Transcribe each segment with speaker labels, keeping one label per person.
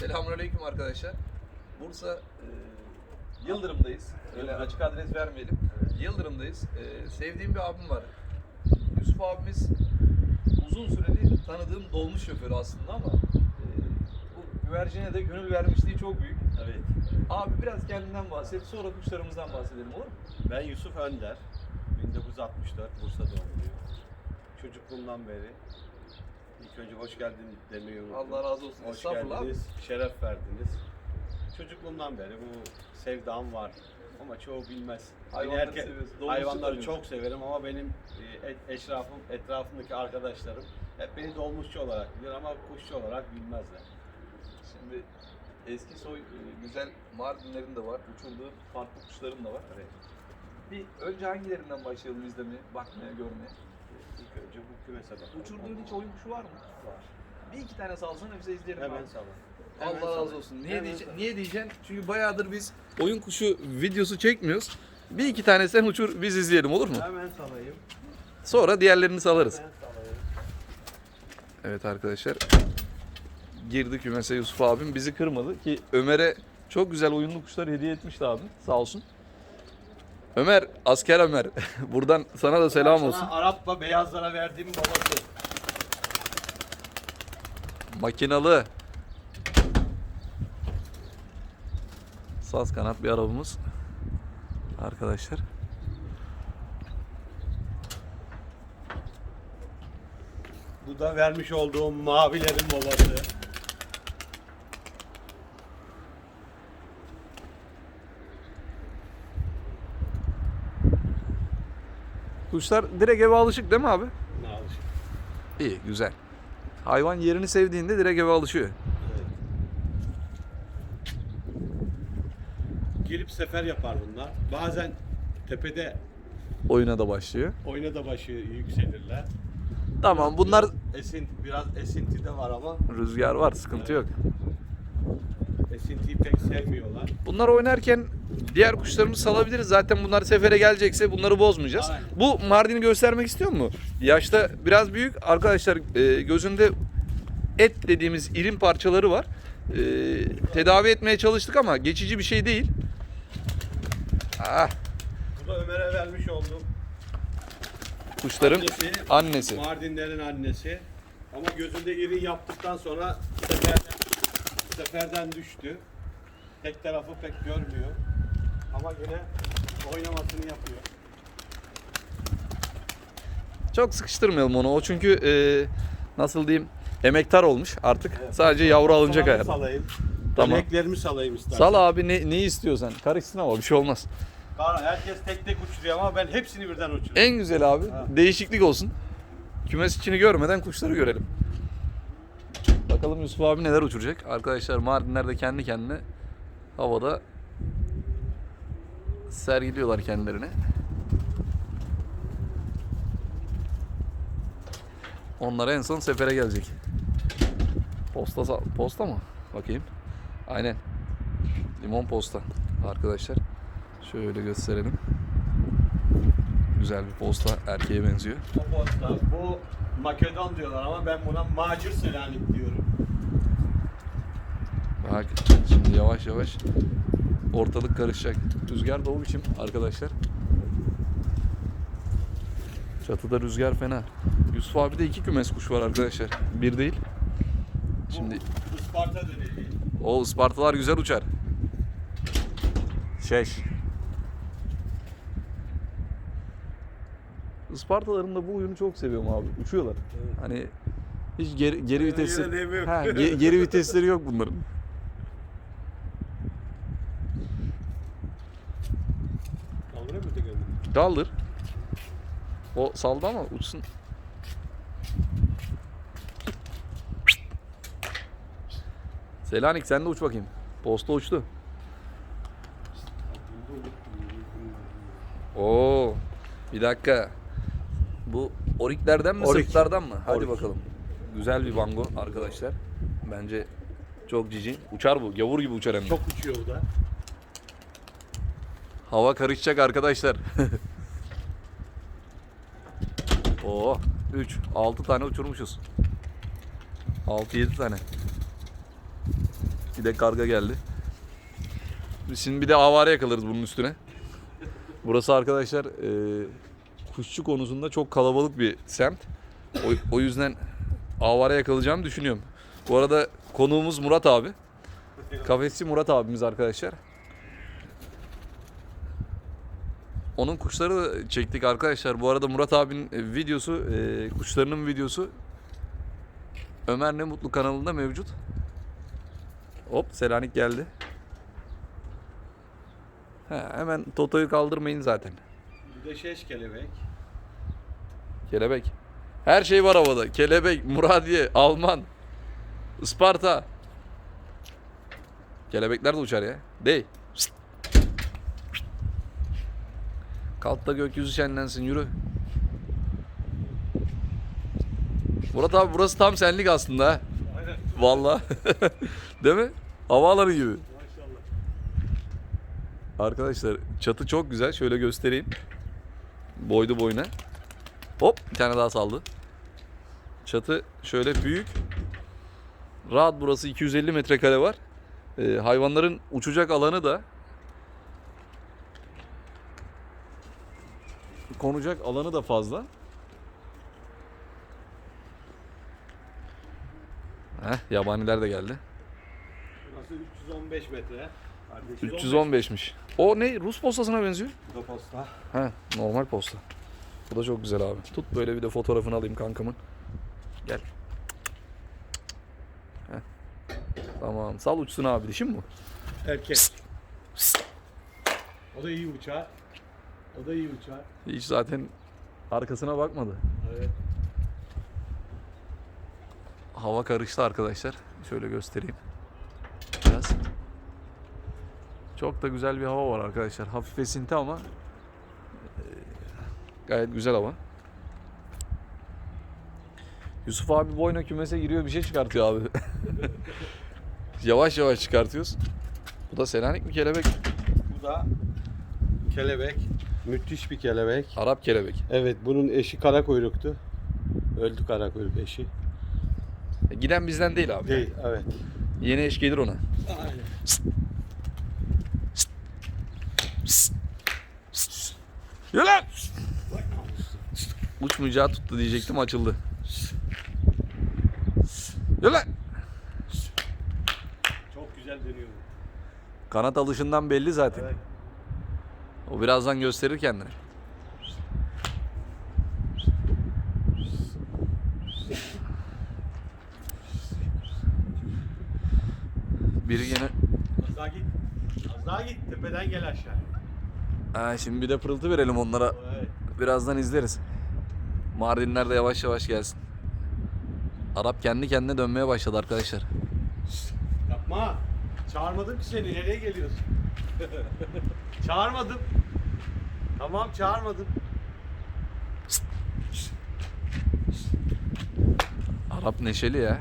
Speaker 1: Selamünaleyküm arkadaşlar. Bursa e, Yıldırım'dayız. Öyle açık adres vermeyelim. Yıldırım'dayız. E, sevdiğim bir abim var. Yusuf abimiz uzun süreli tanıdığım dolmuş şoförü aslında ama e, bu güvercine de gönül vermişliği çok büyük.
Speaker 2: Evet.
Speaker 1: Abi biraz kendinden bahset, sonra kuşlarımızdan bahsedelim olur mu?
Speaker 2: Ben Yusuf Önder. 1964 Bursa doğumluyum. Çocukluğumdan beri ilk önce hoş geldin demeyi unuttum.
Speaker 1: Allah razı olsun.
Speaker 2: Hoş
Speaker 1: Estağfurullah
Speaker 2: geldiniz, şeref verdiniz. Çocukluğumdan beri bu sevdam var. Ama çoğu bilmez. Beni
Speaker 1: Hayvanları
Speaker 2: herke-
Speaker 1: seviyorsun,
Speaker 2: Hayvanları çok severim ama benim e, et- eşrafım, etrafımdaki arkadaşlarım hep beni dolmuşçu olarak bilir ama kuşçu olarak bilmezler.
Speaker 1: Şimdi eski soy e, güzel Mardinlerin de var. Uçurduğu farklı kuşların da var.
Speaker 2: Evet.
Speaker 1: Bir önce hangilerinden başlayalım izlemeye, bakmaya, görmeye?
Speaker 2: İlk önce bu kümese bakalım.
Speaker 1: Uçurduğun hiç oyun kuşu var mı?
Speaker 2: Var.
Speaker 1: Bir iki tane salsana bize izleyelim
Speaker 2: Hemen
Speaker 1: abi. Allah razı olsun. Niye,
Speaker 2: Hemen
Speaker 1: diyece- niye diyeceksin? Çünkü bayağıdır biz oyun kuşu videosu çekmiyoruz. Bir iki tane sen uçur biz izleyelim olur mu?
Speaker 2: Hemen salayım.
Speaker 1: Sonra diğerlerini salarız.
Speaker 2: Hemen salayım.
Speaker 1: Evet arkadaşlar. Girdi kümese Yusuf abim bizi kırmadı ki Ömer'e çok güzel oyunlu kuşlar hediye etmişti abim sağ olsun. Ömer, asker Ömer. Buradan sana da selam
Speaker 2: Sana
Speaker 1: olsun.
Speaker 2: Arap'la beyazlara verdiğim babası.
Speaker 1: Makinalı. Saz kanat bir arabamız. Arkadaşlar.
Speaker 2: Bu da vermiş olduğum mavilerin babası.
Speaker 1: Kuşlar direkt eve alışık değil mi abi?
Speaker 2: Ne alışık.
Speaker 1: İyi, güzel. Hayvan yerini sevdiğinde direkt eve alışıyor.
Speaker 2: Evet. Gelip sefer yapar bunlar. Bazen tepede
Speaker 1: Oyuna da başlıyor.
Speaker 2: oyna da başı yükselirler.
Speaker 1: Tamam bunlar
Speaker 2: Esinti, biraz esinti de var ama
Speaker 1: rüzgar var, sıkıntı yok.
Speaker 2: Esintiyi pek sevmiyorlar.
Speaker 1: Bunlar oynarken diğer kuşlarımızı salabiliriz. Zaten bunlar sefere gelecekse bunları bozmayacağız.
Speaker 2: Aynen.
Speaker 1: Bu Mardin'i göstermek istiyor mu? Yaşta biraz büyük. Arkadaşlar e, gözünde et dediğimiz irin parçaları var. E, tedavi etmeye çalıştık ama geçici bir şey değil. Ah,
Speaker 2: Bu da Ömer'e vermiş olduğum
Speaker 1: kuşların
Speaker 2: Annesi.
Speaker 1: annesi.
Speaker 2: Mardinlerin annesi. Ama gözünde iri yaptıktan sonra seferden, seferden düştü. Tek tarafı pek görmüyor. Ama yine oynamasını yapıyor.
Speaker 1: Çok sıkıştırmayalım onu. O çünkü e, nasıl diyeyim emektar olmuş artık. Sadece yavru alınacak
Speaker 2: Salamı
Speaker 1: ayar.
Speaker 2: salayım.
Speaker 1: Tamam.
Speaker 2: Örneklerimi salayım istersen.
Speaker 1: Sal abi ne, ne istiyorsan. Karışsın ama bir şey olmaz.
Speaker 2: Herkes tek tek uçuruyor ama ben hepsini birden uçuruyorum.
Speaker 1: En güzel abi
Speaker 2: Ha.
Speaker 1: değişiklik olsun. Kümes içini görmeden kuşları görelim. Bakalım Yusuf abi neler uçuracak. Arkadaşlar Mardinler de kendi kendine havada sergiliyorlar kendilerini. Onlar en son sefere gelecek. Posta posta mı? Bakayım. Aynen. Limon posta arkadaşlar. Şöyle gösterelim. Güzel bir posta erkeğe benziyor.
Speaker 2: O posta, bu Makedon diyorlar ama ben buna macir selanik diyorum.
Speaker 1: Bak şimdi yavaş yavaş ortalık karışacak. Rüzgar da o biçim arkadaşlar. Çatıda rüzgar fena. Yusuf abi de iki kümes kuş var arkadaşlar. Bir değil. Şimdi
Speaker 2: Isparta döneci.
Speaker 1: o Ispartalar güzel uçar. Şeş. Ispartaların da bu oyunu çok seviyorum abi. Uçuyorlar. Hani hiç geri, geri vitesi ha, ge- geri vitesleri yok bunların.
Speaker 2: Kaldırıyor mu
Speaker 1: Kaldır. O saldı ama uçsun. Selanik sen de uç bakayım. Posta uçtu. Oo. Bir dakika. Bu oriklerden mi
Speaker 2: Orik.
Speaker 1: sırtlardan mı? Hadi
Speaker 2: Orik.
Speaker 1: bakalım. Güzel bir bango arkadaşlar. Bence çok cici. Uçar bu. Gavur gibi uçar hem de.
Speaker 2: Çok uçuyor bu da.
Speaker 1: Hava karışacak arkadaşlar. Oo, 3, 6 tane uçurmuşuz. 6 7 tane. Bir de karga geldi. Şimdi bir de avare yakalarız bunun üstüne. Burası arkadaşlar e, kuşçu konusunda çok kalabalık bir semt. O, o yüzden avare yakalayacağımı düşünüyorum. Bu arada konuğumuz Murat abi. Kafesçi Murat abimiz arkadaşlar. Onun kuşları da çektik arkadaşlar. Bu arada Murat abinin e, videosu, e, kuşlarının videosu Ömer Ne Mutlu kanalında mevcut. Hop Selanik geldi. He, hemen Toto'yu kaldırmayın zaten.
Speaker 2: Bir de şeş kelebek.
Speaker 1: Kelebek. Her şey var havada. Kelebek, Muradiye, Alman, Isparta. Kelebekler de uçar ya. Dey. Pişt. Kalk da gökyüzü şenlensin yürü. Murat abi burası tam senlik aslında ha.
Speaker 2: Aynen.
Speaker 1: Vallahi. Değil mi? Havaalanı gibi.
Speaker 2: Maşallah.
Speaker 1: Arkadaşlar çatı çok güzel. Şöyle göstereyim. Boydu boyuna. Hop bir tane daha saldı. Çatı şöyle büyük. Rahat burası 250 metrekare var. Ee, hayvanların uçacak alanı da konacak alanı da fazla. Heh, yabaniler de geldi.
Speaker 2: Burası 315 metre. Kardeşim.
Speaker 1: 315'miş. O ne? Rus postasına benziyor.
Speaker 2: Bu da posta.
Speaker 1: He, normal posta. Bu da çok güzel abi. Tut böyle bir de fotoğrafını alayım kankamın. Gel. Heh. Tamam. Sal uçsun abi dişim mi?
Speaker 2: Erkek. O da iyi uçar. O da iyi uçar.
Speaker 1: Hiç zaten arkasına bakmadı.
Speaker 2: Evet.
Speaker 1: Hava karıştı arkadaşlar. Şöyle göstereyim. Biraz. Çok da güzel bir hava var arkadaşlar. Hafif esinti ama e, gayet güzel hava. Yusuf abi boyna kümese giriyor bir şey çıkartıyor abi. yavaş yavaş çıkartıyoruz. Bu da Selanik mi kelebek?
Speaker 2: Bu da kelebek. Müthiş bir kelebek.
Speaker 1: Arap kelebek.
Speaker 2: Evet bunun eşi kara kuyruktu. Öldü kara kuyruk eşi.
Speaker 1: E, Giden bizden değil abi.
Speaker 2: Değil evet.
Speaker 1: Yeni eş gelir ona.
Speaker 2: Aynen.
Speaker 1: Yürü lan! Uçmayacağı tuttu diyecektim açıldı. Yürü lan!
Speaker 2: Çok güzel dönüyor.
Speaker 1: Kanat alışından belli zaten.
Speaker 2: Evet.
Speaker 1: O birazdan gösterir kendini. Biri gene...
Speaker 2: Az daha git. Az daha git. Tepeden gel aşağı.
Speaker 1: Ha, şimdi bir de pırıltı verelim onlara.
Speaker 2: Evet.
Speaker 1: Birazdan izleriz. Mardinler de yavaş yavaş gelsin. Arap kendi kendine dönmeye başladı arkadaşlar.
Speaker 2: Yapma. Çağırmadım ki seni. Nereye geliyorsun? çağırmadım. Tamam çağırmadım.
Speaker 1: Arap neşeli ya.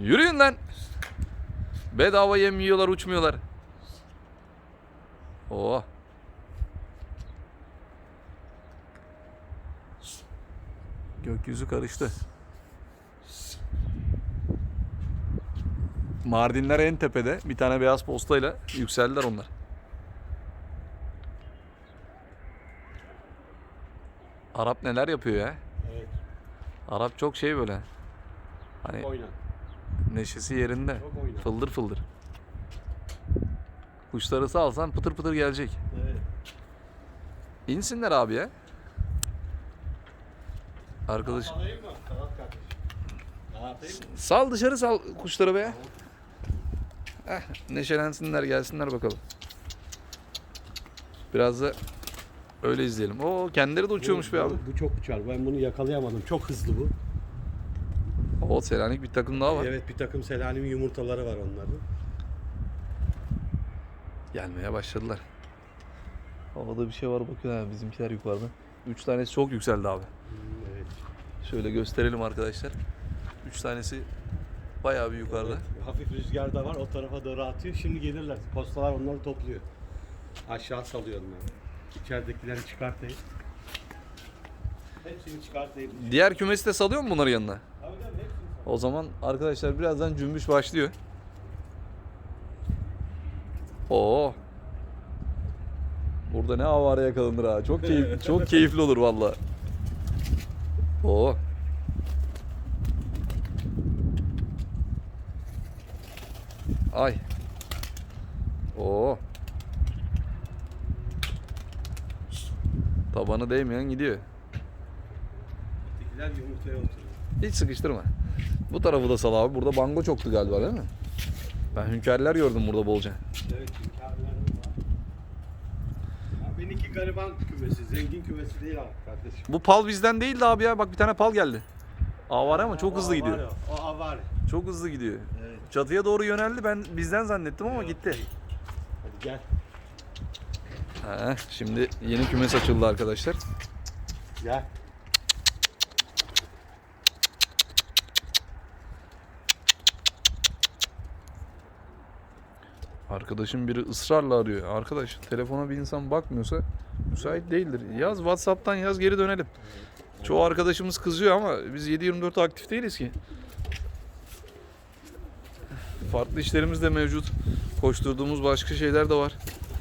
Speaker 1: Yürüyün lan. Bedava yem yiyorlar uçmuyorlar. Oo. Gökyüzü karıştı. Mardinler en tepede. Bir tane beyaz postayla yükseldiler onlar. Arap neler yapıyor ya?
Speaker 2: Evet.
Speaker 1: Arap çok şey böyle. Hani
Speaker 2: Oyna.
Speaker 1: neşesi yerinde.
Speaker 2: Çok.
Speaker 1: Fıldır fıldır. Kuşları salsan pıtır pıtır gelecek.
Speaker 2: Evet.
Speaker 1: İnsinler abi ya. Arkadaş sal dışarı sal kuşları be. Eh, neşelensinler gelsinler bakalım. Biraz da öyle izleyelim. Oo kendileri de uçuyormuş
Speaker 2: bu,
Speaker 1: be abi.
Speaker 2: Bu, bu çok uçar. Ben bunu yakalayamadım. Çok hızlı bu.
Speaker 1: O Selanik bir takım daha var.
Speaker 2: Evet bir takım Selanik yumurtaları var onların.
Speaker 1: Gelmeye başladılar. Havada bir şey var bakıyor ha bizimkiler yukarıda. Üç tanesi çok yükseldi abi.
Speaker 2: Hmm, Evet.
Speaker 1: Şöyle gösterelim arkadaşlar. Üç tanesi bayağı bir yukarıda.
Speaker 2: Evet, Hafif rüzgar da var. O tarafa doğru atıyor. Şimdi gelirler. Postalar onları topluyor. Aşağı salıyor onları. İçeridekileri çıkartayım. Hepsini çıkartayım.
Speaker 1: Diğer kümesi de salıyor mu bunları yanına?
Speaker 2: Tabii tabii hepsini
Speaker 1: O zaman arkadaşlar birazdan cümbüş başlıyor. Oo. Burada ne avare yakalanır ha. Çok keyif, çok keyifli olur valla. Oo. Ay. Oo. Tabanı değmeyen gidiyor.
Speaker 2: Ötekiler yumurtaya oturuyor.
Speaker 1: Hiç sıkıştırma. Bu tarafı da sal abi. Burada bango çoktu galiba değil mi? Ben hünkârlar gördüm burada bolca.
Speaker 2: Evet abilerim var. Ya benimki gariban kümesi, zengin kümesi değil abi kardeşim.
Speaker 1: Bu pal bizden değildi abi ya. Bak bir tane pal geldi. Avare ama çok hızlı gidiyor.
Speaker 2: o avare.
Speaker 1: Çok hızlı gidiyor.
Speaker 2: Evet.
Speaker 1: Çatıya doğru yöneldi. Ben bizden zannettim ama
Speaker 2: Yok,
Speaker 1: gitti.
Speaker 2: Hadi gel.
Speaker 1: Ha, şimdi yeni kümes açıldı arkadaşlar.
Speaker 2: Gel.
Speaker 1: Arkadaşım biri ısrarla arıyor. Arkadaş telefona bir insan bakmıyorsa müsait değildir. Yaz Whatsapp'tan yaz geri dönelim. Çoğu arkadaşımız kızıyor ama biz 7-24 aktif değiliz ki. Farklı işlerimiz de mevcut. Koşturduğumuz başka şeyler de var.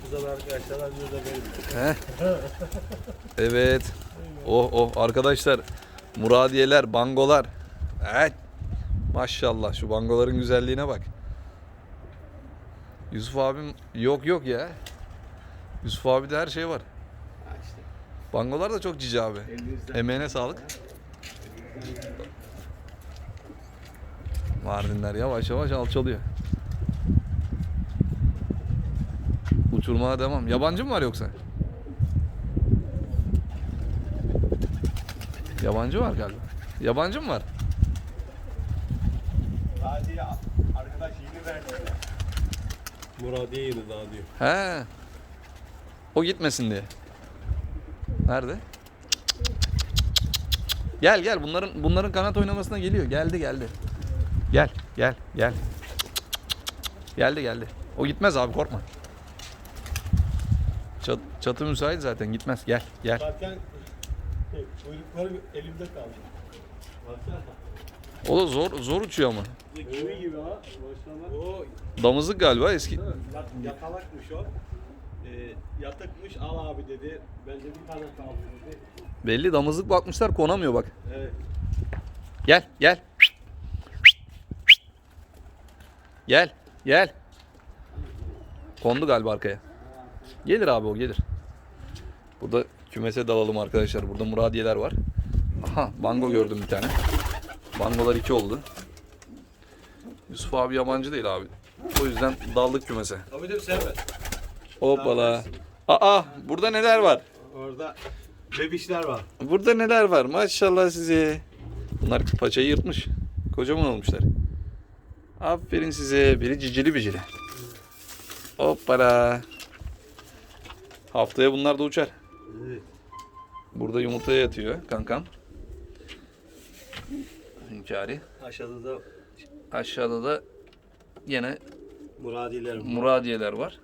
Speaker 2: Güzel arkadaşlar bir de.
Speaker 1: Evet. Oh oh arkadaşlar. Muradiyeler, bangolar. Evet. Maşallah şu bangoların güzelliğine bak. Yusuf abim yok yok ya. Yusuf abi de her şey var. Bangolar da çok cici abi. Emeğine sağlık. Mardinler yavaş yavaş alçalıyor. Uçurmaya devam. Yabancı mı var yoksa? Yabancı var galiba. Yabancı mı var?
Speaker 2: Sadece arkadaş yeni verdi. Muradiye yeni daha diyor.
Speaker 1: He. O gitmesin diye. Nerede? Gel gel bunların bunların kanat oynamasına geliyor. Geldi geldi. Gel gel gel. Geldi geldi. O gitmez abi korkma. Çat, çatı müsait zaten gitmez. Gel gel.
Speaker 2: Zaten kuyrukları elimde kaldı. Baksana.
Speaker 1: O da zor zor uçuyor ama.
Speaker 2: Kimi gibi ha? O
Speaker 1: Damızlık galiba eski.
Speaker 2: yat, yatalakmış o. Ee, yatıkmış al abi dedi. Bence bir tane kaldı dedi.
Speaker 1: Belli damızlık bakmışlar konamıyor bak.
Speaker 2: Evet.
Speaker 1: Gel gel. Gel gel. Kondu galiba arkaya. Gelir abi o gelir. Burada kümese dalalım arkadaşlar. Burada muradiyeler var. Aha bango gördüm bir tane. Bangolar iki oldu. Yusuf abi yabancı değil abi. O yüzden daldık kümese.
Speaker 2: Tabii de sevmez.
Speaker 1: Hoppala. Aa burada neler var?
Speaker 2: Orada bebişler var.
Speaker 1: Burada neler var? Maşallah size. Bunlar paçayı yırtmış. Kocaman olmuşlar. Aferin size. Biri cicili bicili. Hoppala. Haftaya bunlar da uçar.
Speaker 2: Evet.
Speaker 1: Burada yumurtaya yatıyor kankam. Hünkâri.
Speaker 2: Aşağıda da
Speaker 1: Aşağıda da yine
Speaker 2: muradiyeler var.
Speaker 1: muradiyeler var.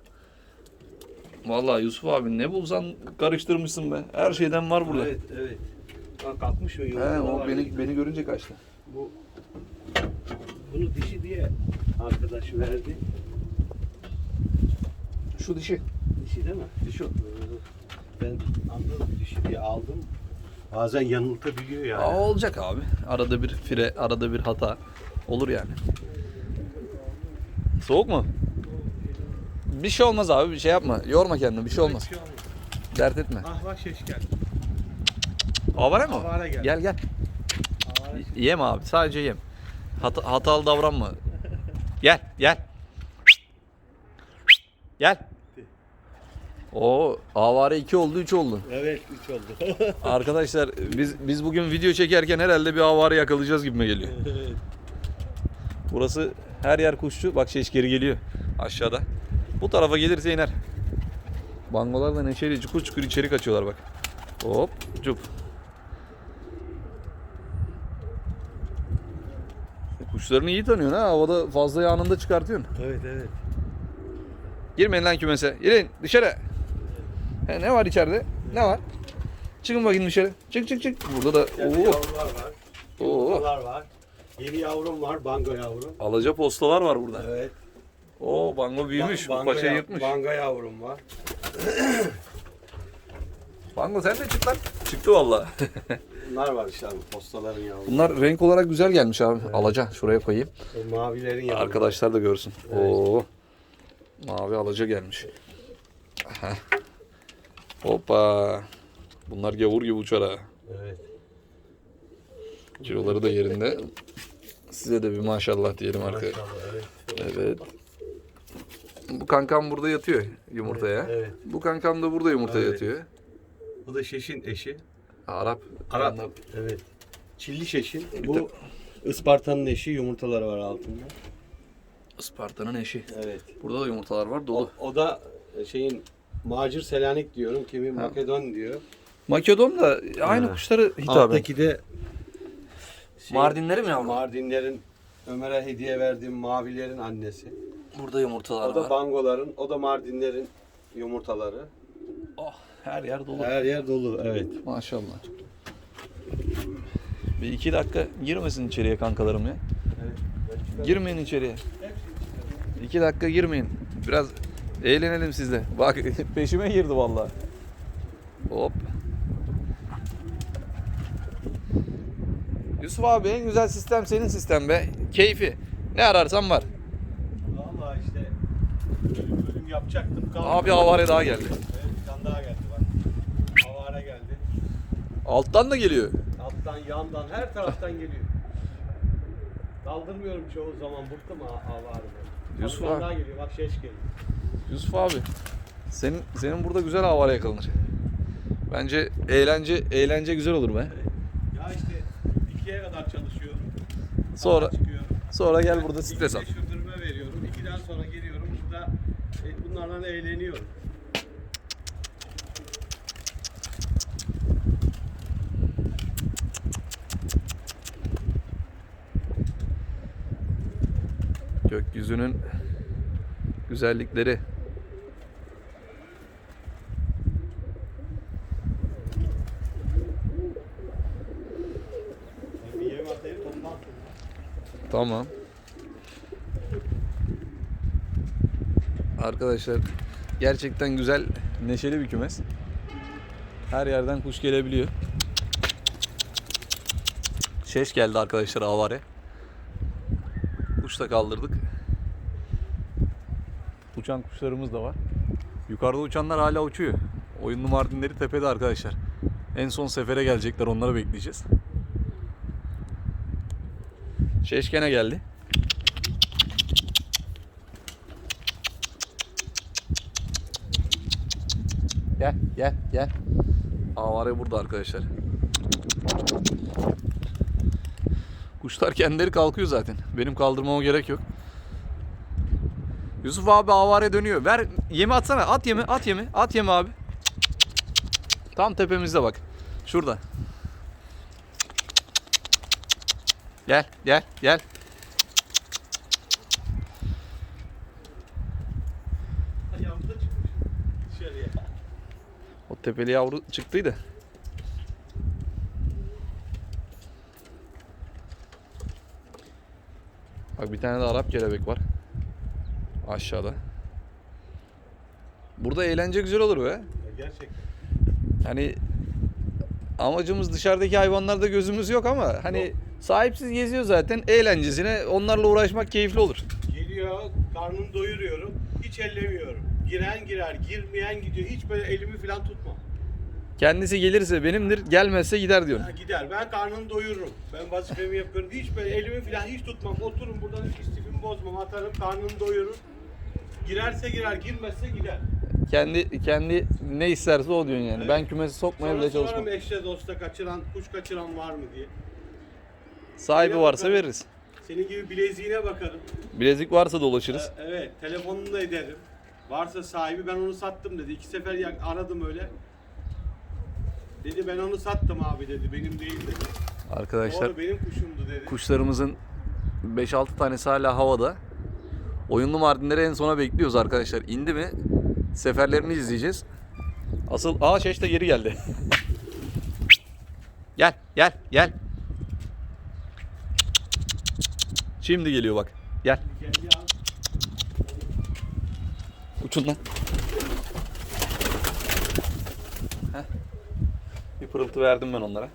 Speaker 1: Vallahi Yusuf abi ne bulsan karıştırmışsın be. Her şeyden var burada.
Speaker 2: Evet, evet. Bak kalkmış o
Speaker 1: He, o
Speaker 2: var.
Speaker 1: beni beni görünce kaçtı.
Speaker 2: Bu bunu dişi diye arkadaş verdi.
Speaker 1: Şu dişi.
Speaker 2: Dişi değil mi?
Speaker 1: Dişi.
Speaker 2: Ben anladım dişi diye aldım. Bazen yanıltabiliyor yani.
Speaker 1: Aa, olacak abi. Arada bir fire, arada bir hata olur yani. Soğuk mu? Bir şey olmaz abi. Bir şey yapma. Yorma kendini. Bir şey olmaz. Dert etme.
Speaker 2: Ah bak şeş geldi.
Speaker 1: Avare mi?
Speaker 2: Avare geldi.
Speaker 1: Gel gel. Yem abi. Sadece yem. Hata, hatalı davranma. Gel gel. Gel. O avare 2 oldu 3 oldu.
Speaker 2: Evet 3 oldu.
Speaker 1: Arkadaşlar biz biz bugün video çekerken herhalde bir avare yakalayacağız gibime geliyor.
Speaker 2: evet.
Speaker 1: Burası her yer kuşçu. Bak şeş geri geliyor aşağıda. Bu tarafa gelirse iner. Bangolar da neşeli çukur çukur içeri kaçıyorlar bak. Hop cup. Kuşlarını iyi tanıyorsun ha. Havada fazla anında çıkartıyorsun.
Speaker 2: Evet evet.
Speaker 1: Girmeyin lan kümese. Girin dışarı. He, ne var içeride? Ne var? Çıkın bakayım dışarı. Çık çık çık. Burada da
Speaker 2: Kendi
Speaker 1: Oo,
Speaker 2: yavrular var.
Speaker 1: Oo.
Speaker 2: Yumurtalar var. Yeni yavrum var. Bango yavrum.
Speaker 1: alaca postalar var burada.
Speaker 2: Evet.
Speaker 1: Oo bango büyümüş. Bu paça
Speaker 2: yav-
Speaker 1: yırtmış.
Speaker 2: Bango yavrum var.
Speaker 1: Bango sen de çık lan. Çıktı valla.
Speaker 2: Bunlar var işte abi. Postaların yavruları.
Speaker 1: Bunlar renk olarak güzel gelmiş abi. Alaca şuraya koyayım.
Speaker 2: O mavilerin yavruları.
Speaker 1: Arkadaşlar da görsün. Oo. Mavi alaca gelmiş. Heh. Hoppa. Bunlar gavur gibi uçar ha.
Speaker 2: Evet.
Speaker 1: Kiloları da yerinde. Size de bir maşallah diyelim arkadaşlar.
Speaker 2: Maşallah, evet.
Speaker 1: Evet. Bu kankam burada yatıyor yumurtaya.
Speaker 2: Evet.
Speaker 1: Bu kankam da burada yumurta
Speaker 2: Evet.
Speaker 1: yatıyor.
Speaker 2: Bu da şeşin eşi.
Speaker 1: Arap.
Speaker 2: Arap. Evet. Çilli şeşin. Bu Isparta'nın eşi yumurtaları var altında.
Speaker 1: Isparta'nın eşi.
Speaker 2: Evet.
Speaker 1: Burada da yumurtalar var dolu.
Speaker 2: O, o da şeyin Macir Selanik diyorum. Kimi Makedon diyor.
Speaker 1: Makedon da aynı
Speaker 2: Ha.
Speaker 1: kuşları hitap
Speaker 2: Alttaki de şey,
Speaker 1: Mardinleri mi yavrum?
Speaker 2: Mardinlerin Ömer'e hediye verdiğim mavilerin annesi.
Speaker 1: Burada yumurtalar
Speaker 2: O da
Speaker 1: var.
Speaker 2: Bangoların, o da Mardinlerin yumurtaları.
Speaker 1: Oh, her yer dolu.
Speaker 2: Her yer dolu. Evet.
Speaker 1: Maşallah. Bir iki dakika girmesin içeriye kankalarım ya. Girmeyin içeriye. İki dakika girmeyin. Biraz eğlenelim sizle. Bak peşime girdi vallahi. Hop. Yusuf abi en güzel sistem senin sistem be. Keyfi. Ne ararsan var.
Speaker 2: Valla işte bölüm bölüm yapacaktım. Kaldı.
Speaker 1: Abi havare daha geldi.
Speaker 2: Evet, bir tane daha geldi bak. Havare geldi.
Speaker 1: Alttan da geliyor.
Speaker 2: Alttan, yandan, her taraftan geliyor. Kaldırmıyorum çoğu zaman. Bıktım havareden.
Speaker 1: Yusuf abi.
Speaker 2: daha geliyor. Bak şeş geliyor.
Speaker 1: Yusuf abi. Senin senin burada güzel havale yakalanır. Bence eğlence eğlence güzel olur be.
Speaker 2: Ya işte ikiye kadar çalışıyorum.
Speaker 1: Sonra sonra gel burada stres.
Speaker 2: İkide şırdırma veriyorum. İkiden sonra geliyorum. Burada e, bunlarla eğleniyorum.
Speaker 1: Gökyüzünün güzellikleri. Tamam. Arkadaşlar gerçekten güzel, neşeli bir kümes. Her yerden kuş gelebiliyor. Şeş geldi arkadaşlar avare. Kuş da kaldırdık. Uçan kuşlarımız da var. Yukarıda uçanlar hala uçuyor. Oyunlu mardinleri tepede arkadaşlar. En son sefere gelecekler onları bekleyeceğiz. Şeş gene geldi. Gel gel gel. Avare burada arkadaşlar. Kuşlar kendileri kalkıyor zaten. Benim kaldırmama gerek yok. Yusuf abi avare dönüyor. Ver yemi atsana. At yemi, at yemi, at yemi abi. Tam tepemizde bak. Şurada. Gel, gel, gel. O tepeli yavru çıktıydı. Bak bir tane de Arap kelebek var. Aşağıda. Burada eğlence güzel olur be.
Speaker 2: Gerçekten.
Speaker 1: Hani amacımız dışarıdaki hayvanlarda gözümüz yok ama hani
Speaker 2: Yok.
Speaker 1: sahipsiz geziyor zaten. Eğlencesine onlarla uğraşmak keyifli olur.
Speaker 2: Geliyor, karnını doyuruyorum, hiç ellemiyorum. Giren girer, girmeyen gidiyor. Hiç böyle elimi falan tutmam.
Speaker 1: Kendisi gelirse benimdir, gelmezse gider diyorsun.
Speaker 2: Ha, gider. Ben karnını doyururum. Ben vazifemi yapıyorum. Hiç böyle elimi falan hiç tutmam. Otururum buradan istifimi bozmam. Atarım, karnını doyurur. Girerse girer, girmezse gider.
Speaker 1: Kendi kendi ne isterse o diyorsun yani.
Speaker 2: Evet.
Speaker 1: Ben kümesi sokmaya
Speaker 2: Sonra
Speaker 1: bile çalışmam.
Speaker 2: eşle dosta kaçıran, kuş kaçıran var mı diye.
Speaker 1: Sahibi
Speaker 2: Yine
Speaker 1: varsa
Speaker 2: bakarım.
Speaker 1: veririz.
Speaker 2: Senin gibi bileziğine bakarım.
Speaker 1: Bilezik varsa dolaşırız.
Speaker 2: E, Evet, telefonunu da ederim. Varsa sahibi ben onu sattım dedi. İki sefer aradım öyle. Dedi ben onu sattım abi dedi. Benim değil dedi.
Speaker 1: Arkadaşlar
Speaker 2: Doğru benim kuşumdu dedi.
Speaker 1: kuşlarımızın 5-6 tanesi hala havada. Oyunlu Mardinleri en sona bekliyoruz arkadaşlar. İndi mi seferlerini izleyeceğiz. Asıl aa şeş de geri geldi. Gel gel gel. Şimdi geliyor bak. Gel. Uçun lan. Heh. Bir pırıltı verdim ben onlara.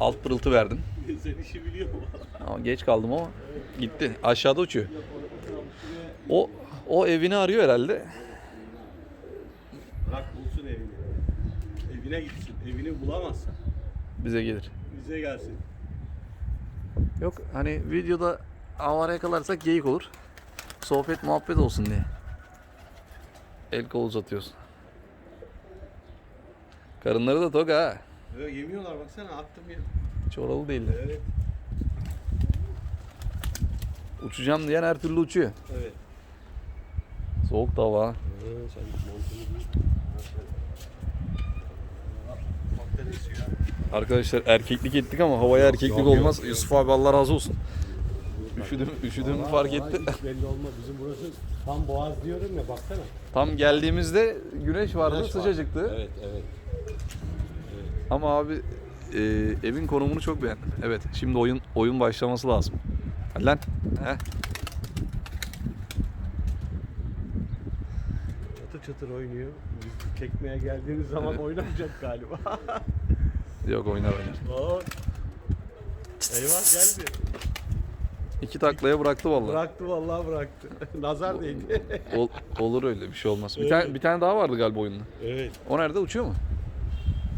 Speaker 1: Alt pırıltı verdim.
Speaker 2: Sen işi biliyor mu?
Speaker 1: Ama geç kaldım ama gitti. Aşağıda uçuyor. O o evini arıyor herhalde.
Speaker 2: Bırak bulsun evini. Evine gitsin. Evini bulamazsa
Speaker 1: Bize gelir.
Speaker 2: bize gelsin.
Speaker 1: Yok hani videoda avara yakalarsak geyik olur. Sohbet muhabbet olsun diye. El kol uzatıyoruz. Karınları da tok ha.
Speaker 2: Böyle yemiyorlar baksana attım ya.
Speaker 1: Hiç oralı değiller.
Speaker 2: Evet.
Speaker 1: Uçacağım diyen her türlü uçuyor.
Speaker 2: Evet.
Speaker 1: Soğuk da hava.
Speaker 2: sen esiyor.
Speaker 1: Arkadaşlar erkeklik ettik ama havaya erkeklik
Speaker 2: yok,
Speaker 1: olmaz.
Speaker 2: yok.
Speaker 1: Yusuf abi Allah razı olsun. Üşüdüm, üşüdüğümü fark etti.
Speaker 2: hiç belli olmaz. Bizim burası tam boğaz diyorum ya baksana.
Speaker 1: Tam geldiğimizde güneş vardı,
Speaker 2: Güneş var.
Speaker 1: sıcacıktı.
Speaker 2: Evet evet.
Speaker 1: Ama abi e, evin konumunu çok beğendim. Evet, şimdi oyun oyun başlaması lazım. Hadi lan. Heh.
Speaker 2: Çatır çatır oynuyor. Biz çekmeye geldiğimiz zaman oynamayacak galiba.
Speaker 1: Yok oynar oynar.
Speaker 2: Oo. Eyvah geldi.
Speaker 1: İki taklaya bıraktı vallahi.
Speaker 2: Bıraktı vallahi bıraktı. Nazar değdi.
Speaker 1: Ol- olur öyle bir şey olmaz. Bir
Speaker 2: Evet.
Speaker 1: tane bir tane daha vardı galiba oyunda.
Speaker 2: evet.
Speaker 1: O nerede uçuyor mu?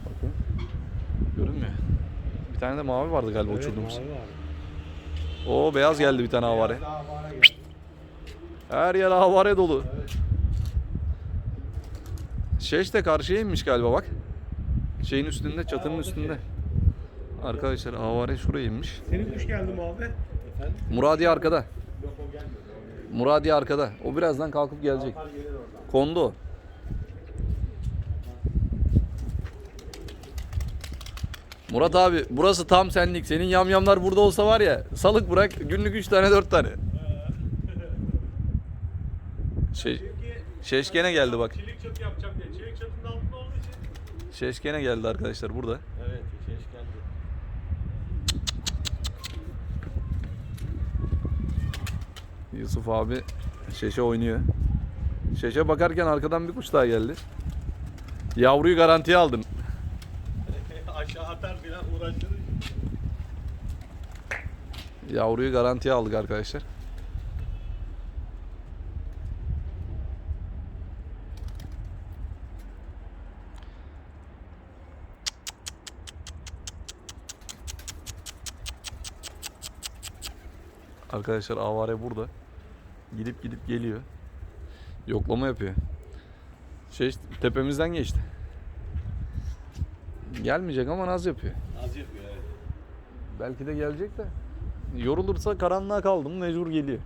Speaker 1: Bakayım. Görünmüyor. Bir tane de mavi vardı galiba uçurduğumuz.
Speaker 2: mavi var.
Speaker 1: O beyaz geldi bir tane
Speaker 2: geldi.
Speaker 1: Her yer havare dolu.
Speaker 2: Evet.
Speaker 1: Şeş de karşıya inmiş galiba bak. Şeyin üstünde, çatının üstünde. Arkadaşlar havare şuraya inmiş.
Speaker 2: Senin kuş geldi mi abi? Efendim?
Speaker 1: Muradiye arkada.
Speaker 2: Yok o gelmedi.
Speaker 1: Muradiye arkada. O birazdan kalkıp gelecek. Kondu Murat abi burası tam senlik. Senin yamyamlar burada olsa var ya salık bırak günlük 3 tane 4 tane. Şey, şeşkene geldi bak.
Speaker 2: çelik çatı yapacağım diye. Çelik çatının altında olduğu için.
Speaker 1: Şeşkene geldi arkadaşlar burada.
Speaker 2: Evet, geldi.
Speaker 1: Yusuf abi şeşe oynuyor. Şeşe bakarken arkadan bir kuş daha geldi. Yavruyu garantiye aldın.
Speaker 2: Aşağı atar filan uğraşırız.
Speaker 1: Yavruyu garantiye aldık arkadaşlar. Arkadaşlar avare burada. Gidip gidip geliyor. Yoklama yapıyor. Şey tepemizden geçti. Gelmeyecek ama naz yapıyor.
Speaker 2: Az yapıyor evet.
Speaker 1: Belki de gelecek de. Yorulursa karanlığa kaldım mecbur geliyor.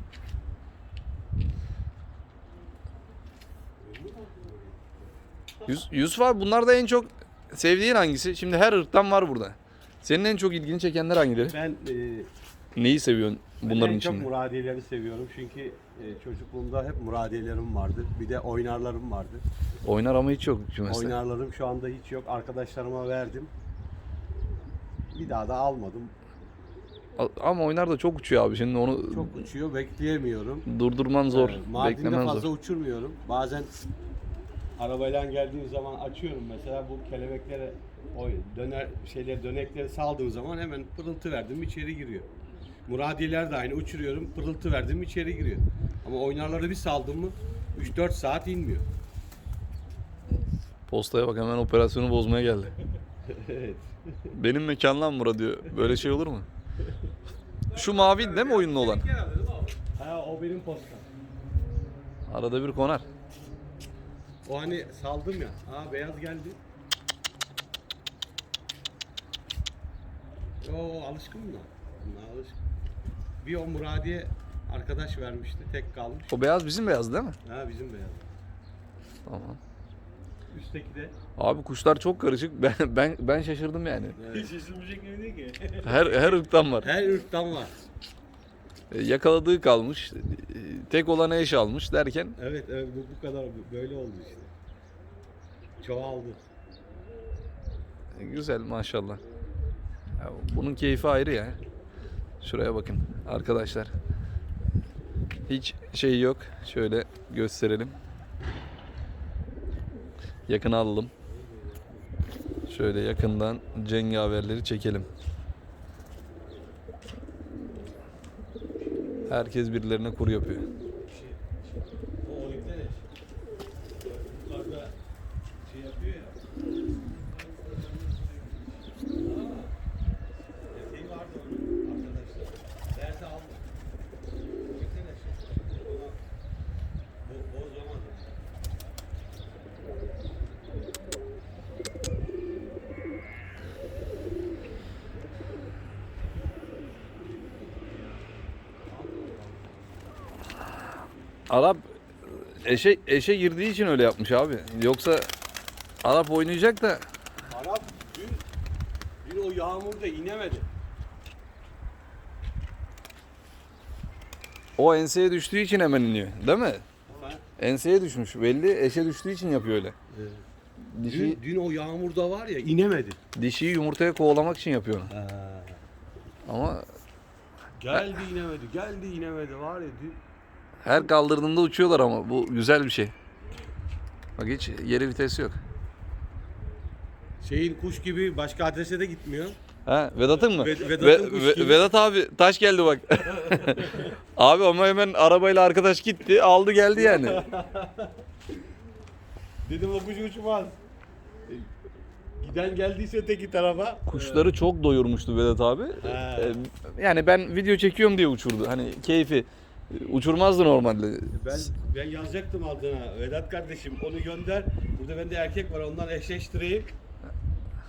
Speaker 1: Yus- Yusuf abi bunlarda en çok sevdiğin hangisi? Şimdi her ırktan var burada. Senin en çok ilgini çekenler hangileri?
Speaker 2: Ben e,
Speaker 1: Neyi seviyorsun bunların
Speaker 2: en çok
Speaker 1: içinde?
Speaker 2: muradiyeleri seviyorum çünkü e, çocukluğumda hep muradiyelerim vardı. Bir de oynarlarım vardı.
Speaker 1: Oynar ama hiç yok kümeste.
Speaker 2: Oynarlarım şu anda hiç yok. Arkadaşlarıma verdim. Bir daha da almadım.
Speaker 1: Ama oynar da çok uçuyor abi. Şimdi onu
Speaker 2: Çok uçuyor, bekleyemiyorum.
Speaker 1: durdurman zor.
Speaker 2: Evet, Mardin'de
Speaker 1: beklemen
Speaker 2: fazla
Speaker 1: zor.
Speaker 2: uçurmuyorum. Bazen arabayla geldiğim zaman açıyorum mesela bu kelebeklere o döner şeyler dönekleri saldığım zaman hemen pırıltı verdim içeri giriyor. Muradiyeler de aynı uçuruyorum pırıltı verdim içeri giriyor. Ama oynarları bir saldım mı 3-4 saat inmiyor.
Speaker 1: Postaya bak hemen operasyonu bozmaya geldi.
Speaker 2: evet.
Speaker 1: Benim mekandan Murat diyor. Böyle şey olur mu? Şu mavi değil mi oyunlu olan?
Speaker 2: Ha o benim postam.
Speaker 1: Arada bir konar.
Speaker 2: O hani saldım ya. Aa beyaz geldi. O alışkın bunlar. Bunlar alışkın. Bir o Muradiye arkadaş vermişti. Tek kalmış.
Speaker 1: O beyaz bizim beyaz değil mi?
Speaker 2: Ha bizim beyaz.
Speaker 1: Tamam.
Speaker 2: Üstteki de.
Speaker 1: Abi kuşlar çok karışık. Ben ben ben şaşırdım yani.
Speaker 2: Hiç şaşırmayacak gibi değil ki.
Speaker 1: Her her ırktan var.
Speaker 2: Her ırktan var.
Speaker 1: E, Yakaladığı kalmış. e, Tek olana eş almış derken
Speaker 2: Evet, evet bu, bu kadar böyle oldu işte. Çoğaldı.
Speaker 1: Güzel maşallah. Ya bunun keyfi ayrı ya. Şuraya bakın arkadaşlar. Hiç şey yok. Şöyle gösterelim. Yakına alalım. Şöyle yakından cengaverleri çekelim. Herkes birilerine kur yapıyor.
Speaker 2: O oyunda ne? Yukarıda şey yapıyor ya. Aa, Eteği vardı onun arkadaşlar. Dersi aldı. Oyunda ne şey? Ona bo- bozamadı.
Speaker 1: Arap eşe eşe girdiği için öyle yapmış abi. Yoksa Arap oynayacak da
Speaker 2: Arap dün, dün o yağmurda inemedi.
Speaker 1: o enseye düştüğü için hemen iniyor. Değil mi?
Speaker 2: Ha?
Speaker 1: Enseye düşmüş. Belli eşe düştüğü için yapıyor öyle. Dişi,
Speaker 2: Dün, dün o yağmurda var ya inemedi.
Speaker 1: dişiyi yumurtaya kovalamak için yapıyor onu. Ama
Speaker 2: Geldi inemedi, geldi inemedi var ya dün.
Speaker 1: Her kaldırdığında uçuyorlar ama bu güzel bir şey. Bak hiç geri vites yok.
Speaker 2: Şeyin kuş gibi başka adrese de gitmiyor.
Speaker 1: Ha, Vedat'ın mı?
Speaker 2: Ve- Vedat'ın kuş gibi.
Speaker 1: Vedat abi taş geldi bak. abi ama hemen arabayla arkadaş gitti aldı geldi yani.
Speaker 2: Dedim o kuş uçmaz. Giden geldiyse teki tarafa.
Speaker 1: Kuşları çok doyurmuştu Vedat abi.
Speaker 2: He.
Speaker 1: Ee, Yani ben video çekiyorum diye uçurdu. Hani keyfi. Uçurmazdı normalde.
Speaker 2: Ben ben yazacaktım adına. Vedat kardeşim onu gönder. Burada bende erkek var ondan eşleştireyim.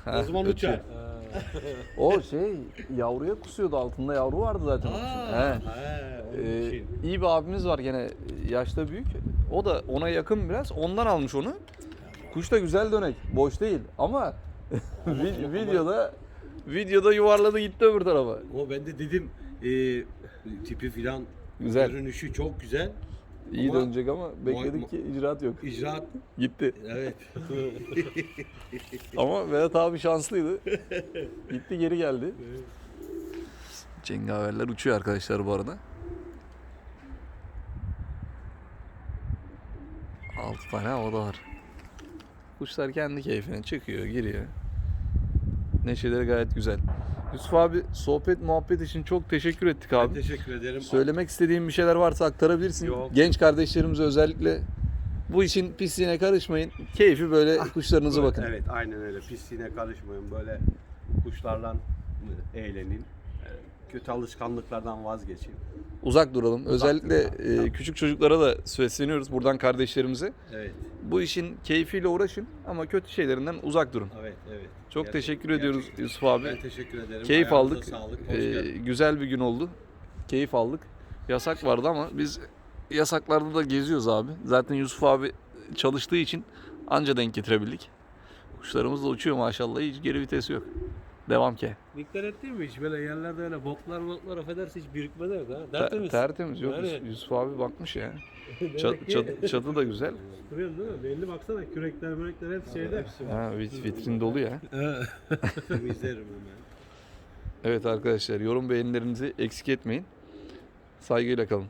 Speaker 1: Ha,
Speaker 2: o zaman
Speaker 1: ötüyor.
Speaker 2: uçar.
Speaker 1: O şey yavruya kusuyordu altında yavru vardı zaten.
Speaker 2: Aa,
Speaker 1: He.
Speaker 2: he,
Speaker 1: Ee, iyi bir abimiz var gene yaşta büyük. O da ona yakın biraz. Ondan almış onu. Kuş da güzel dönek. Boş değil ama vi- videoda videoda yuvarladı gitti öbür tarafa.
Speaker 2: O ben de dedim e, tipi filan
Speaker 1: Güzel.
Speaker 2: görünüşü çok güzel.
Speaker 1: İyi
Speaker 2: Ama-
Speaker 1: dönecek ama bekledik ki icraat yok.
Speaker 2: İcraat
Speaker 1: Gitti.
Speaker 2: evet.
Speaker 1: Ama Vedat abi şanslıydı. Gitti geri geldi. Cengaverler uçuyor arkadaşlar bu arada. 6 tane havada var. Kuşlar kendi keyfine çıkıyor, giriyor. Neşeleri gayet güzel. Yusuf abi sohbet muhabbet için çok teşekkür ettik
Speaker 2: Ben
Speaker 1: abi.
Speaker 2: teşekkür ederim.
Speaker 1: Söylemek istediğin bir şeyler varsa aktarabilirsin.
Speaker 2: Yok.
Speaker 1: Genç kardeşlerimize özellikle bu işin pisliğine karışmayın. Keyfi böyle kuşlarınıza bakın.
Speaker 2: Evet aynen öyle. Pisliğine karışmayın. Böyle kuşlarla eğlenin. Ee, Kötü alışkanlıklardan vazgeçin.
Speaker 1: Uzak duralım. Özellikle
Speaker 2: duralım.
Speaker 1: e, küçük çocuklara da sesleniyoruz buradan kardeşlerimize.
Speaker 2: Evet.
Speaker 1: Bu işin keyfiyle uğraşın ama kötü şeylerinden uzak durun.
Speaker 2: Evet, evet.
Speaker 1: Çok
Speaker 2: Gerçekten-
Speaker 1: teşekkür ediyoruz
Speaker 2: gerçekten.
Speaker 1: Yusuf abi.
Speaker 2: Ben teşekkür ederim.
Speaker 1: Keyif
Speaker 2: Ayağınıza
Speaker 1: aldık.
Speaker 2: Sağlık.
Speaker 1: Ee, güzel bir gün oldu. Keyif aldık. Yasak vardı ama biz yasaklarda da geziyoruz abi. Zaten Yusuf abi çalıştığı için anca denk getirebildik. Kuşlarımız da uçuyor maşallah. Hiç geri vitesi yok. Devam ki.
Speaker 3: Dikkat ettin mi hiç böyle yerlerde öyle boklar boklar affedersin hiç birikmez evde ha.
Speaker 1: Ter-
Speaker 3: Tertemiz.
Speaker 1: tertemiz. Yok
Speaker 3: Yani-
Speaker 1: Yusuf abi bakmış ya.
Speaker 3: Demek
Speaker 1: Çat,
Speaker 3: ki-
Speaker 1: çat- çatı da güzel.
Speaker 3: Görüyorsun değil mi? Belli baksana kürekler mürekler hepsi şeyde.
Speaker 1: Ha, vit- vitrin dolu ya.
Speaker 2: Temizlerim hemen.
Speaker 1: Evet arkadaşlar yorum beğenilerinizi eksik etmeyin. Saygıyla kalın.